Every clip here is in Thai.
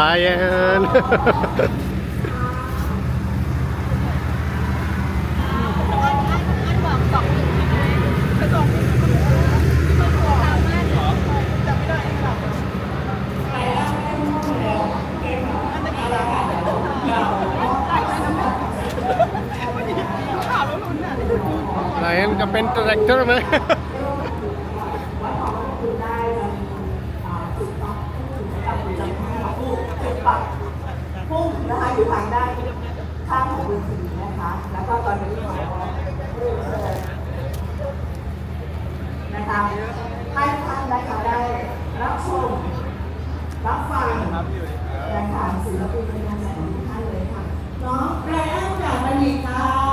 Ryan ไรอันจะเป็นดีเรคเตอร์ไหม พุ่งนะคะอยู่ทางด้านข้างของเวทีนะคะ แล้วก็ตอนนี้ขอนะคะให้ท่านนะคะได้รับชมรับฟังนะคะศิลปินในงานแสดงทุกท่านเลยค่ะน้องแกรอันจากบัณฑิตค่ะ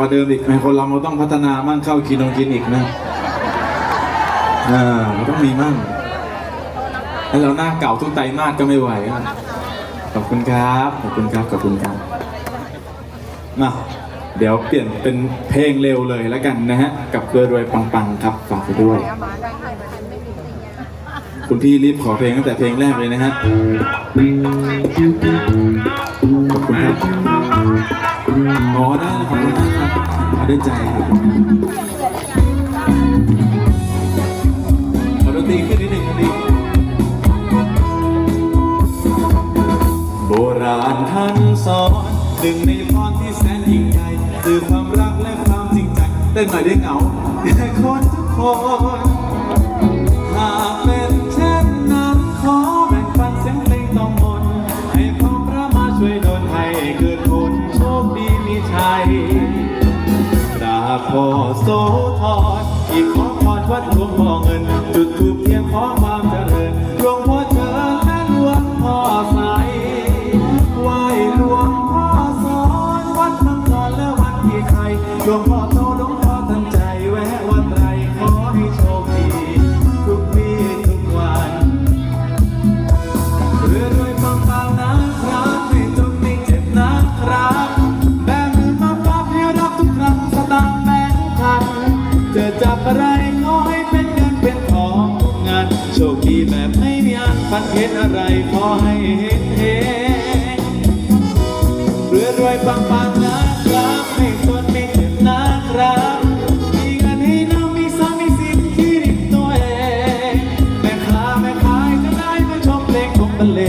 ว่าเดิมอีกไหมคนเราเราต้องพัฒนามั่งเข้ากินองกินอีกนะอ่ามันต้องมีมั่งแล้วเราหน้าเก่าทุกไตรมาสก็ไม่ไหวขอบคุณครับ ขอบคุณครับ ขอบคุณครับมาเดี๋ยวเปลี่ยนเป็นเพลงเร็วเลยแล้วกันนะฮะ กับเกลือรวยปังๆครับฝากไปด้วย คุณพี่รีบขอเพลงตั้งแต่เพลงแรกเลยนะฮะ ขอบคุณครับ อ๋อได้ขอบคุครับเอาด้ใจครับขอดนตรีขึ้นนิดหนึ่งดีโบราณท่านสอนหนึ่งในพรที่แสนยิ่งใหญ่คือความรักและความจริงใจเต้นหน่ยได้เหงาแต่คนทุกคน พ่อโสธรอีกขอพรวัดหลวงพ่อเงิน จุดถูกเทียนขอความเจริญ อะไรขอให้เห็นเห็นรวยรวยปังปังนะครับไม่สนไม่เจ็บนะครับมีเงินให้น้องมีสามีสิ่งที่ริบตัวเองแม่ค้าแม่ขายก็ได้มาชมเพลงของบรรเล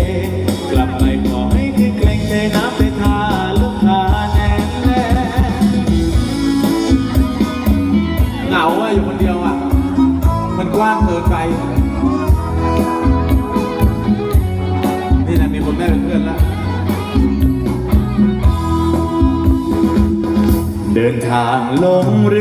ลงเรือ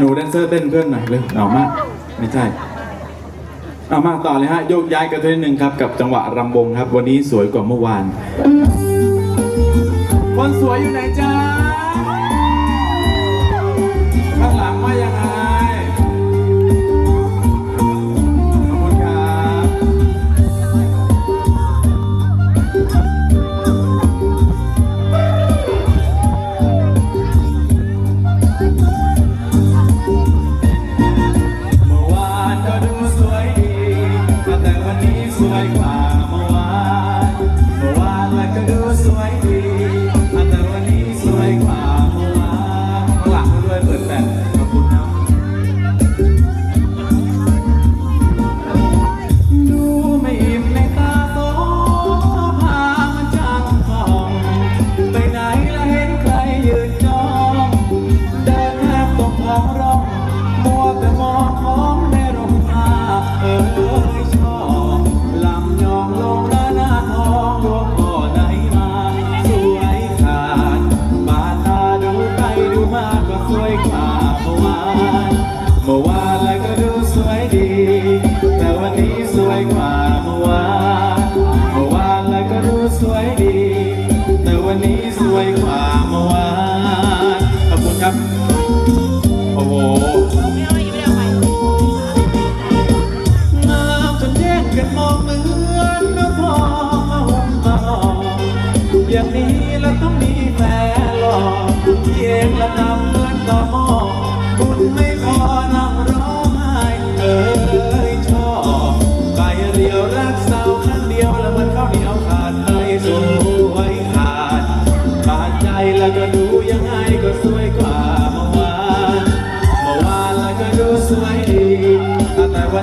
หนูแดนเซอร์เต้นเพื่อนหน่อยเลยวเอามากไม่ใช่เอามาต่อเลยฮะโยกย้ายกันทีหนึ่งครับกับจังหวะรำวงครับ วันนี้สวยกว่าเมื่อวาน คนสวยอยู่ไหนจ้า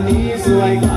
นนี้สวยกว่า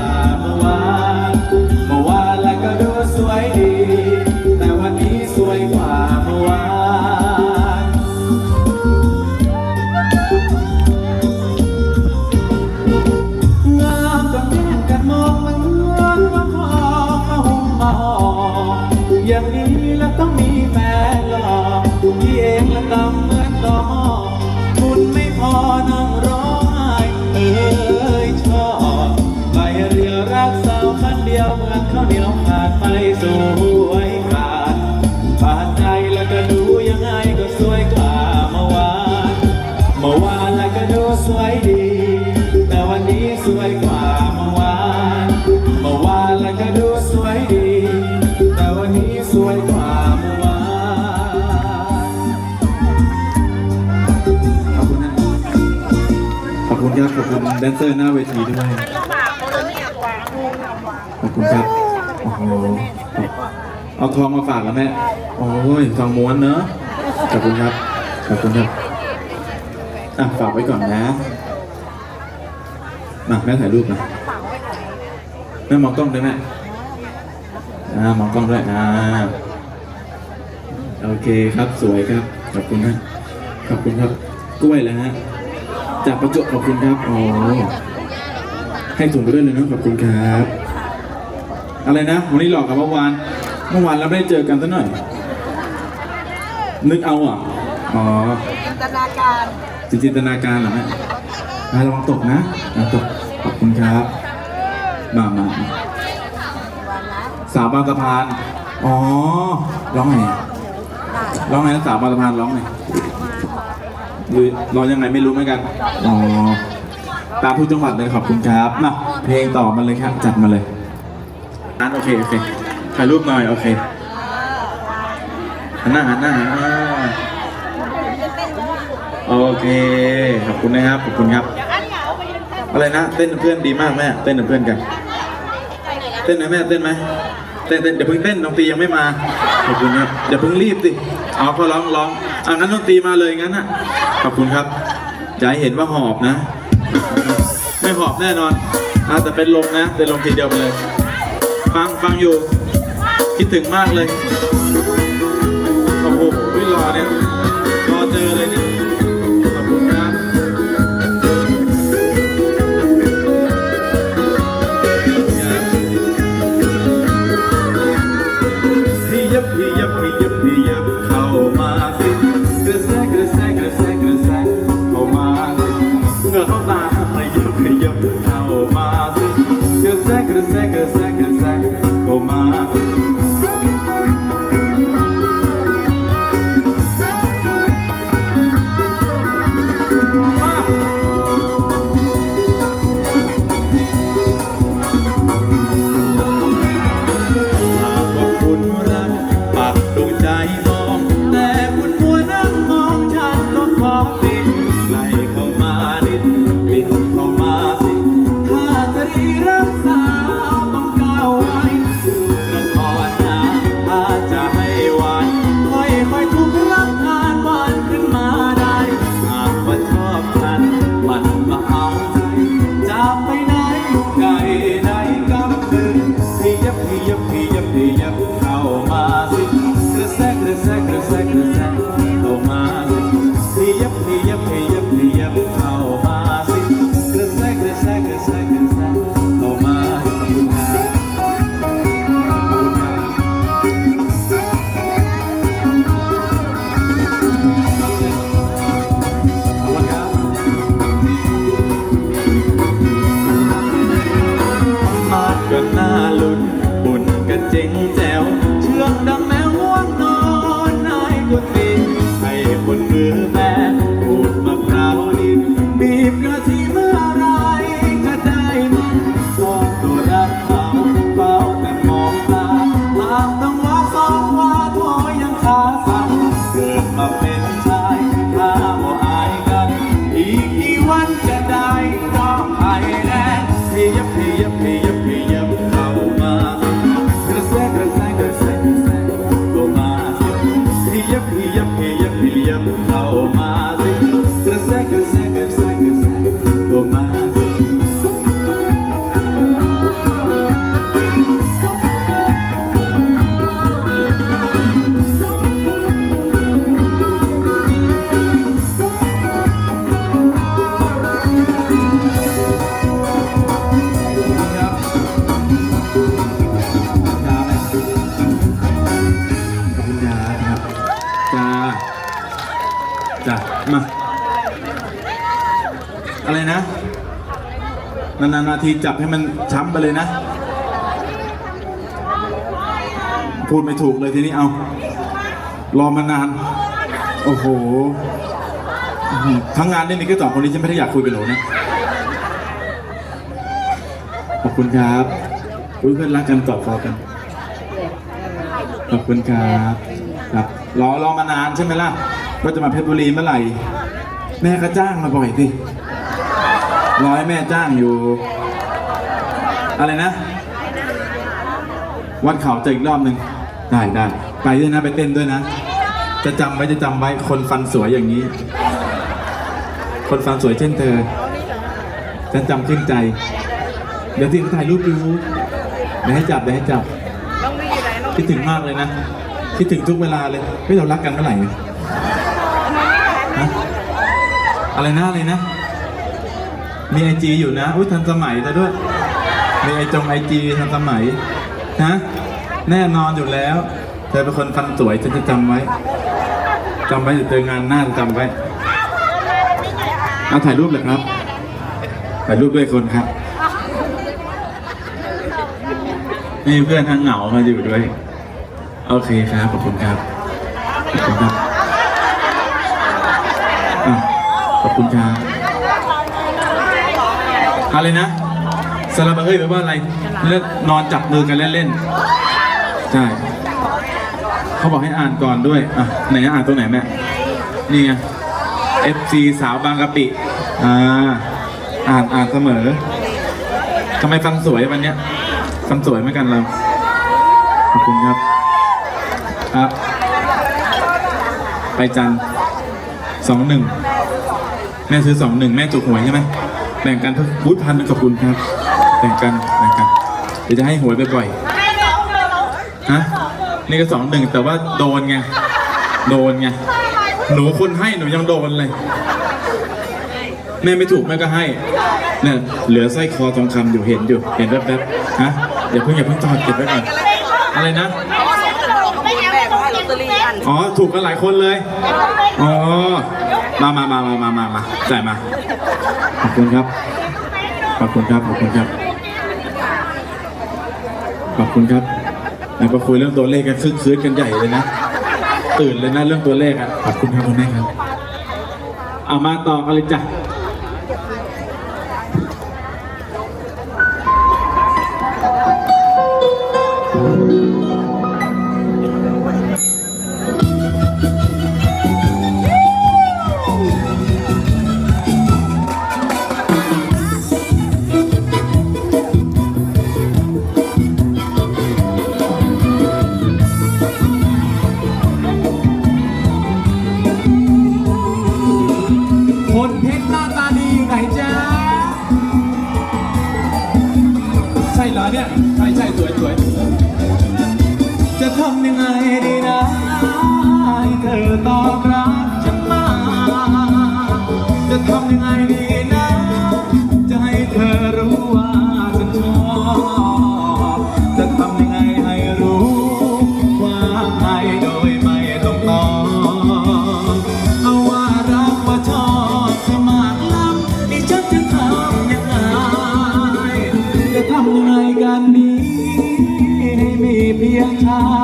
คุณครับ ขอบคุณแดนเซอร์หน้าเวทีด้วยขอบคุณครับ โอ้โห เอาทองมาฝากแล้วแม่ โอ้ยทองม้วนเนอะ ขอบคุณครับ ขอบคุณครับ อะฝากไว้ก่อนนะมาแม่ถ่ายรูปนะแม่มองกล้องด้วยแม่อ่ามองกล้องด้วยอ่าโอเคครับสวยครับ ขอบคุณครับขอบคุณครับ กล้วยแล้วฮะ จากประจวบขอบคุณครับอ๋อให้ถุงไปด้วยเลยนะขอบคุณครับ อะไรนะ วันนี้หลอกกับเมื่อวาน เมื่อวานเราไม่ได้เจอกันซะหน่อย นึกเอาอะ อ๋อ จินตนาการจินตนาการเหรอแม่อะระวังตกนะระวังตก ขอบคุณครับ มามาสาวบางสะพาน อ๋อ ร้องไงร้องไงสาวบางสะพานร้องไง หรือร้องยังไงไม่รู้เหมือนกัน อ๋อ ตามทุกจังหวัดเลยขอบคุณครับมาเพลงต่อมาเลยครับจัดมาเลยอันโอเคโอเคถ่ายรูปหน่อยโอเคหันหน้าหันหน้าหันหน้าโอเคขอบคุณนะครับขอบคุณครับ อะไรนะเต้นกับเพื่อนดีมากแม่เต้นกับเพื่อนกัน เต้นไหมแม่เต้นไหม เต้นเต้นเดี๋ยวเพิ่งเต้นดนตรียังไม่มาขอบคุณครับอย่าเพิ่งรีบสิเอาเขาร้องร้องอะงั้นดนตรีมาเลยงั้นน่ะขอบคุณครับจะให้เห็นว่าหอบนะ ไม่หอบแน่นอนอะแต่เป็นลมนะเป็นลมทีเดียวไปเลย ฟังฟังอยู่ คิดถึงมากเลยโอ้โหรอเนี่ยรอเจอเลยานๆนาทีจับให้มันช้ำไปเลยนะ พูดไม่ถูกเลยทีนี้เอา รอมานาน โอ้โห ทั้งงานนี่มีแค่สองคนนี้ฉันไม่ได้อยากคุยกับหนูนะ ขอบคุณครับเพื่อนรักกันกอดคอกัน ขอบคุณครับครับ รอรอมานานใช่ไหมล่ะว่าจะมาเพชรบุรีเมื่อไหร่ แม่ก็จ้างมาบ่อยสิร้อให้แม่จ้างอยู่ อะไรนะ วันเขาเจะอีกรอบหนึ่งได้ได้ไปด้วยนะไปเต้นด้วยนะ จะจำไว้จะจำไว้คนฟันสวยอย่างนี้ คนฟันสวยเช่นเธอฉันจำขึ้นใจ เดี๋ยวที่ถ่ายรูปดูเดี๋ยวให้จับเดี๋ยวให้จับคิดถึงมากเลยนะคิดถึงทุกเวลาเลยเฮ้ยเรารักกันเมื่อไหร่อะไรนะอะไรนะมีไอจีอยู่นะอุ้ยทันสมัยซะด้วย มีไอจงไอจีทันสมัยนะแน่นอนอยู่แล้ว เธอเป็นคนฟันสวยฉันจะจำไว้จำไว้เดี๋ยวเจองานหน้าจะจำไว้เอาถ่ายรูปเลยครับ ถ่ายรูปด้วยคนครับ นี่เพื่อนทางเหงามาอยู่ด้วย โอเคครับ ขอบคุณครับ ขอบคุณครับขอบคุณครับอะไรนะ สลับเฮ้ยแปลว่าอะไรเล่นนอนจับมือกันเล่นๆใช่เขาบอกให้อ่านก่อนด้วยอะไหนอ่านตรงไหนแม่นี่ไง FC สาวบางกะปิอ่าอ่านอ่านเสมอทำไมฟันสวยวันเนี้ยฟันสวยเหมือนกันเราขอบคุณครับครับ ไปจันสองหนึ่งแม่ซื้อสองหนึ่งแม่จุกหวยใช่ไหมแบ่งกันเพื่อบูธพันหนึ่งขอบคุณครับ แบ่งกันแบ่งกันเดี๋ยวจะให้หวยบ่อยๆฮะนี่ก็สองหนึ่งแต่ว่าโดนไงโดนไงหนูคนให้หนูยังโดนเลยแม่ไม่ถูกแม่ก็ให้เนี่ยเหลือสร้อยคอทองคำอยู่เห็นอยู่เห็นแป๊บๆฮะอย่าเพิ่งอย่าเพิ่งจอดเก็บไว้ก่อนอะไรนะอ๋อถูกกันหลายคนเลยอ๋อมามามามามามามาจ่ายมาขอบคุณครับขอบคุณครับขอบคุณครับ อบคุณครับไหนมาคุยเรื่องตัวเลขกันคึกคืนกันใหญ่เลยนะ ตื่นเลยนะเรื่องตัวเลขอะขอบคุณครับคุณแม่ครับเอามาต่อกันเลยจ้ะ เ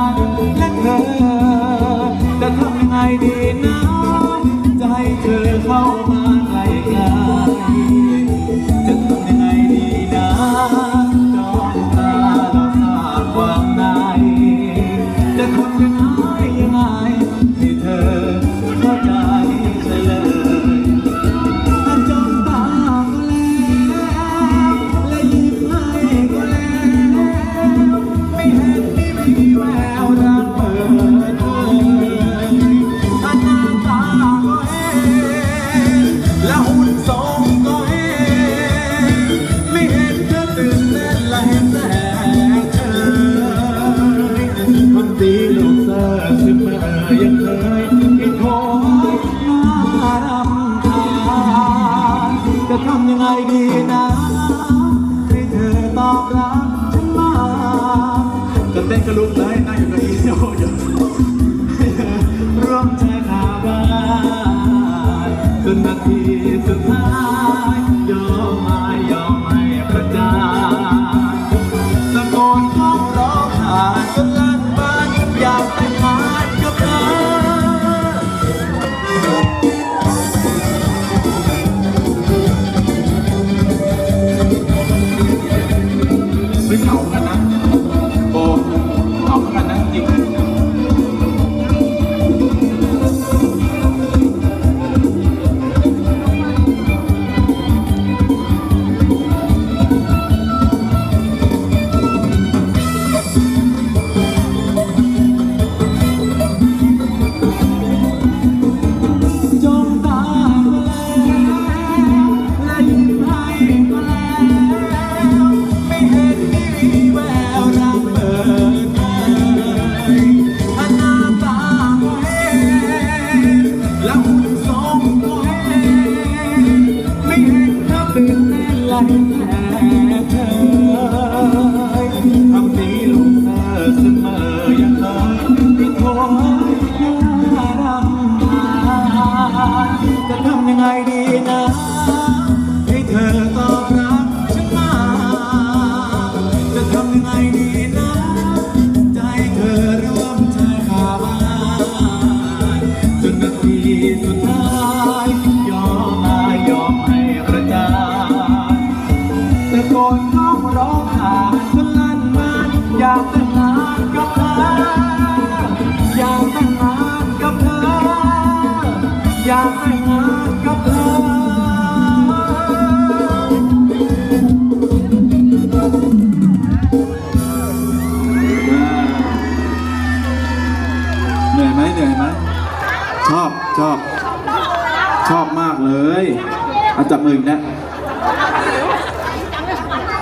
เอาจับมืออีกแล้ว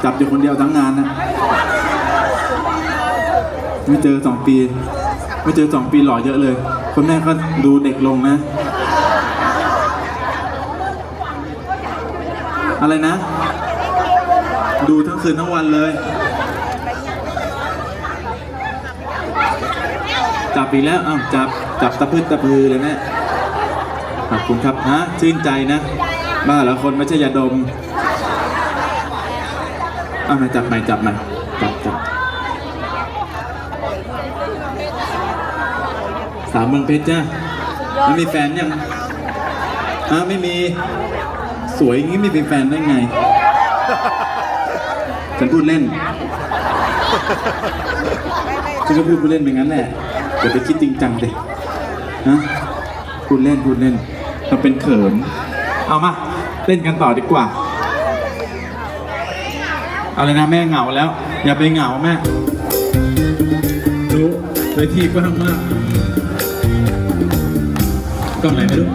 จับอยู่คนเดียวทั้งงานนะไม่เจอสองปี ไม่เจอสองปีหล่อเยอะเลย คนแม่ก็ดูเด็กลงนะ อะไรนะ ดูทั้งคืนทั้งวันเลย จับอีกแล้วอ้าวจับจับตะพืดตะพือเลยนะขอบคุณครับฮะชื่นใจนะ บ้าแล้วคนไม่ใช่ยาดม เอามาจับใหม่จับใหม่จับจับสาวเมืองเพชรจ้าไม่มีแฟนยังอ้าวไม่มี สวยอย่างนี้ไม่มีแฟนได้ไง ฉันพูดเล่น ฉันก็พูดพูดเล่นไปงั้นแหละอย่าไปคิดจริงจังดิฮะพูดเล่นพูดเล่นเราเป็นเขิน เอามา เล่นกันต่อดีกว่า เอาเลยนะแม่เหงาแล้ว อย่าไปเหงาแม่รู้เวทีกว้างมากกล้องไหนไม่รู้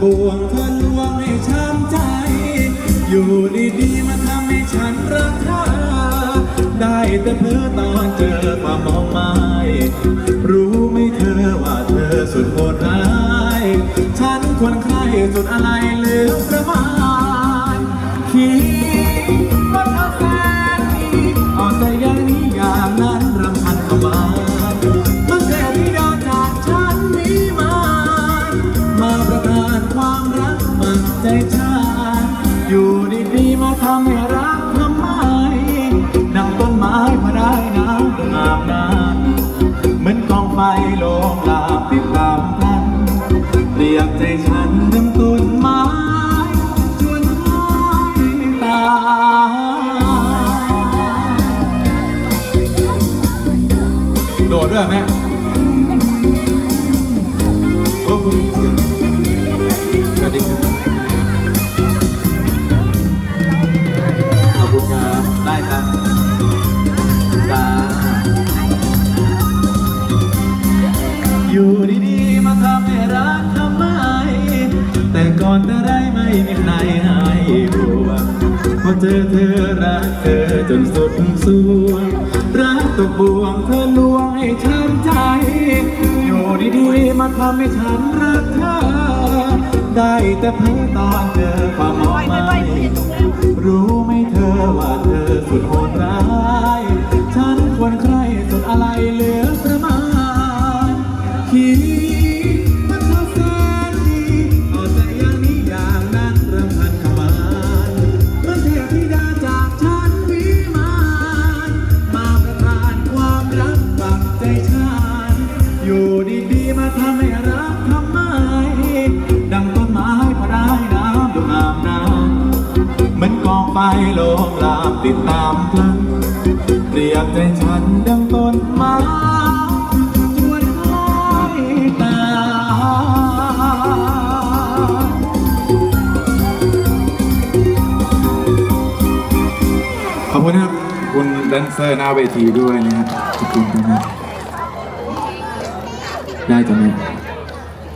บวงเธอลวงให้ช้ำใจ อยู่ดีๆมาทำให้ฉันรักเธอได้แต่เพ้อตอนเจอความมองไม่รู้ไหมเธอว่าเธอสุดโหดร้าย ฉันควรใครสุดอะไรเหลือประมาณคิด น้ำ อยู่ดีๆมาทำให้รักทำไม แต่ก่อนจะได้ไม่มีใครให้ห่วงพอเจอเธอรักเธอจนสุดสวงรักตกบ่วงเธอลวงให้ช้ำใจ อยู่ดีๆมาทำให้ฉันรักเธอ ได้แต่เพียงตอนเจอ รียบใจฉันดังต้นไม้จวนคล้อยตา ขอบคุณนะครับ คุณแดนเซอร์หน้าเวทีด้วยนะครับขอบคุณนะครับได้จ้ะแม่